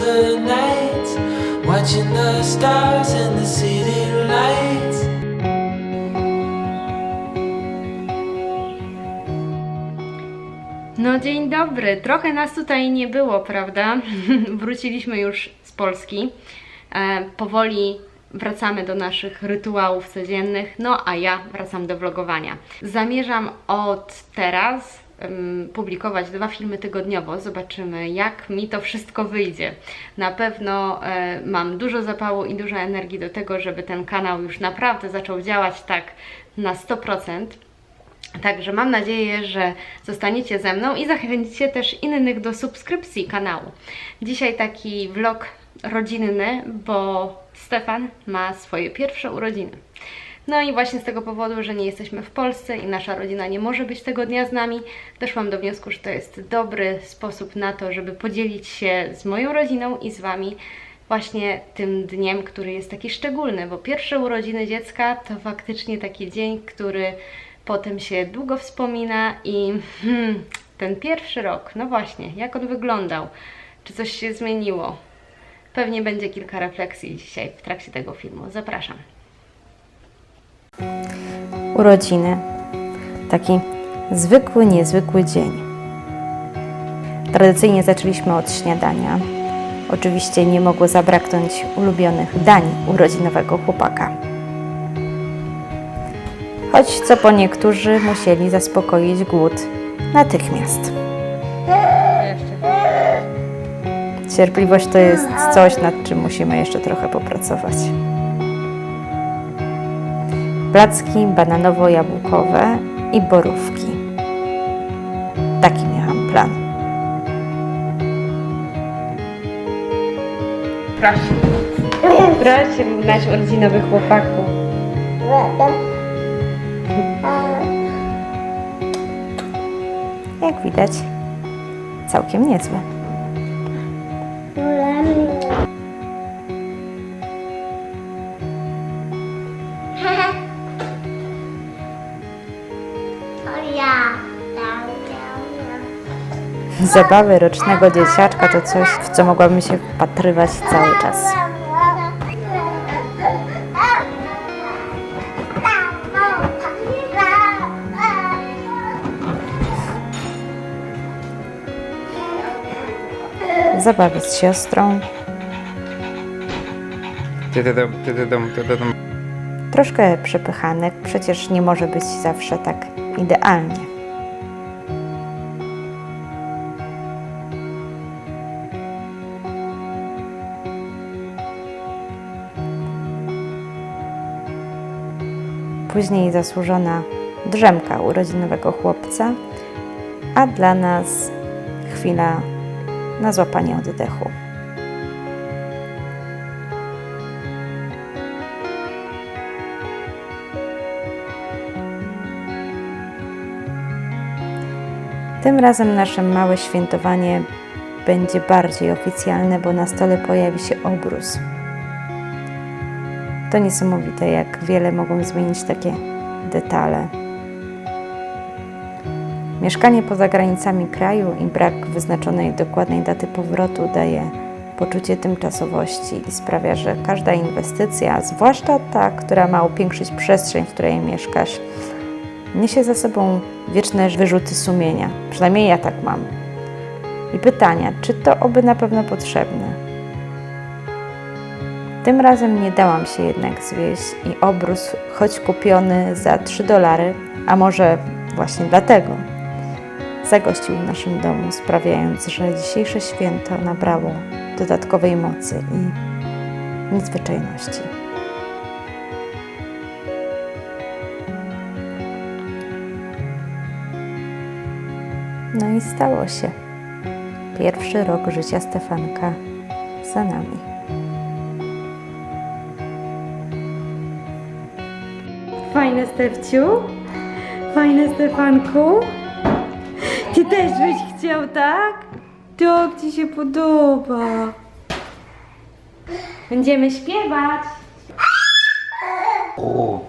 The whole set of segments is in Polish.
the watching the stars and the city lights. No dzień dobry. Trochę nas tutaj nie było, prawda? Wróciliśmy już z Polski. E, powoli wracamy do naszych rytuałów codziennych, no a ja wracam do vlogowania. Zamierzam od teraz publikować dwa filmy tygodniowo. Zobaczymy, jak mi to wszystko wyjdzie. Na pewno e, mam dużo zapału i dużo energii do tego, żeby ten kanał już naprawdę zaczął działać tak na 100%. Także mam nadzieję, że zostaniecie ze mną i zachęcicie też innych do subskrypcji kanału. Dzisiaj taki vlog rodzinny, bo Stefan ma swoje pierwsze urodziny. No i właśnie z tego powodu, że nie jesteśmy w Polsce i nasza rodzina nie może być tego dnia z nami, doszłam do wniosku, że to jest dobry sposób na to, żeby podzielić się z moją rodziną i z Wami właśnie tym dniem, który jest taki szczególny, bo pierwsze urodziny dziecka to faktycznie taki dzień, który potem się długo wspomina i hmm, ten pierwszy rok, no właśnie, jak on wyglądał, czy coś się zmieniło. Pewnie będzie kilka refleksji dzisiaj w trakcie tego filmu. Zapraszam. Urodziny. Taki zwykły, niezwykły dzień. Tradycyjnie zaczęliśmy od śniadania. Oczywiście nie mogło zabraknąć ulubionych dań urodzinowego chłopaka. Choć co po niektórzy musieli zaspokoić głód natychmiast. Cierpliwość to jest coś, nad czym musimy jeszcze trochę popracować. Placki bananowo-jabłkowe i borówki. Taki miałam plan. Proszę. Proszę nasz urodzinowy chłopaku. Jak widać, całkiem niezłe. Zabawy rocznego dzieciaczka to coś, w co mogłabym się wpatrywać cały czas. Zabawy z siostrą, troszkę przepychanek, przecież nie może być zawsze tak idealnie. Później zasłużona drzemka urodzinowego chłopca, a dla nas chwila na złapanie oddechu. Tym razem nasze małe świętowanie będzie bardziej oficjalne, bo na stole pojawi się obrus. To niesamowite, jak wiele mogą zmienić takie detale. Mieszkanie poza granicami kraju i brak wyznaczonej dokładnej daty powrotu daje poczucie tymczasowości i sprawia, że każda inwestycja, zwłaszcza ta, która ma upiększyć przestrzeń, w której mieszkasz, niesie za sobą wieczne wyrzuty sumienia. Przynajmniej ja tak mam. I pytania, czy to oby na pewno potrzebne. Tym razem nie dałam się jednak zwieść i obrus, choć kupiony za 3 dolary, a może właśnie dlatego, zagościł w naszym domu, sprawiając, że dzisiejsze święto nabrało dodatkowej mocy i nadzwyczajności. No i stało się. Pierwszy rok życia Stefanka za nami. Fajne Stefciu? Fajne Stefanku? Ty też byś chciał, tak? Tak ci się podoba. Będziemy śpiewać. O,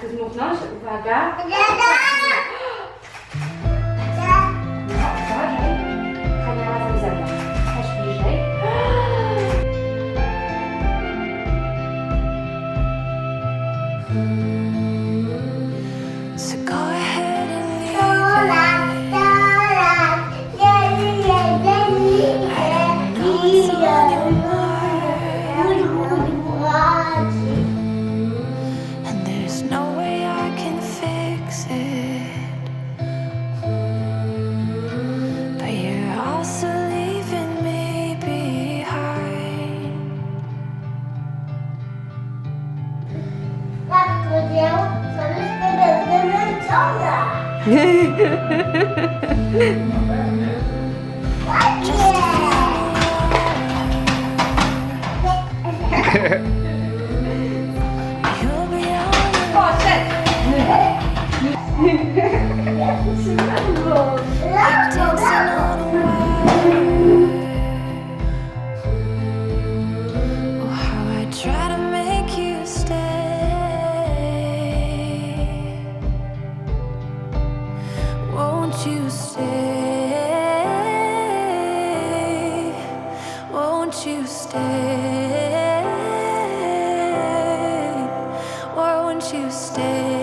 kız muhtaç. Uwaga. 아, 네. 어, 네. 네. 진짜 무서워. Won't you stay? Or won't you stay?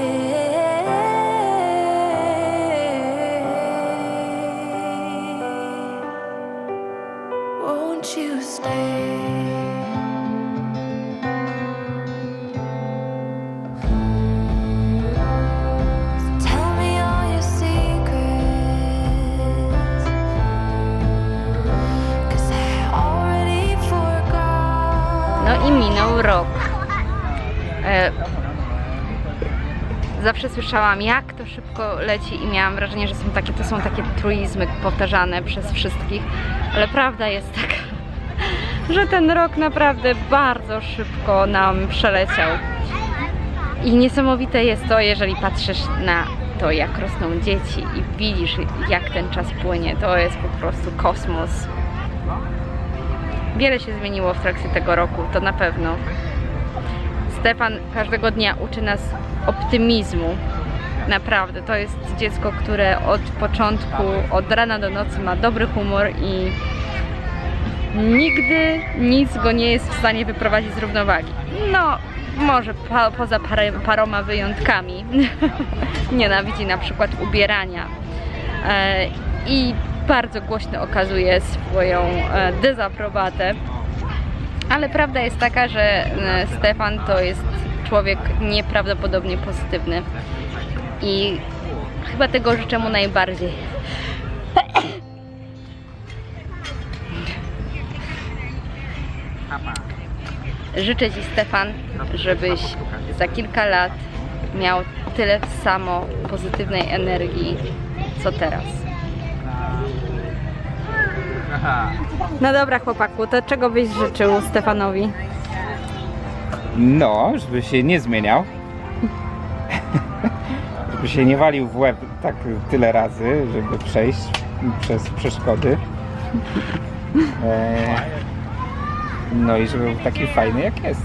Zawsze słyszałam, jak to szybko leci i miałam wrażenie, że są takie, to są takie truizmy powtarzane przez wszystkich, ale prawda jest taka, że ten rok naprawdę bardzo szybko nam przeleciał. I niesamowite jest to, jeżeli patrzysz na to, jak rosną dzieci i widzisz, jak ten czas płynie. To jest po prostu kosmos. Wiele się zmieniło w trakcie tego roku, to na pewno. Stefan każdego dnia uczy nas optymizmu. Naprawdę, to jest dziecko, które od początku, od rana do nocy ma dobry humor i nigdy nic go nie jest w stanie wyprowadzić z równowagi. No, może pa, poza parę, paroma wyjątkami. Nienawidzi na przykład ubierania. E, I bardzo głośno okazuje swoją e, dezaprobatę. Ale prawda jest taka, że e, Stefan to jest człowiek nieprawdopodobnie pozytywny. I chyba tego życzę mu najbardziej. Życzę Ci, Stefan, żebyś za kilka lat miał tyle samo pozytywnej energii, co teraz. No dobra, chłopaku, to czego byś życzył Stefanowi? No, żeby się nie zmieniał. żeby się nie walił w łeb tak tyle razy, żeby przejść przez przeszkody. E, no i żeby był taki fajny jak jest.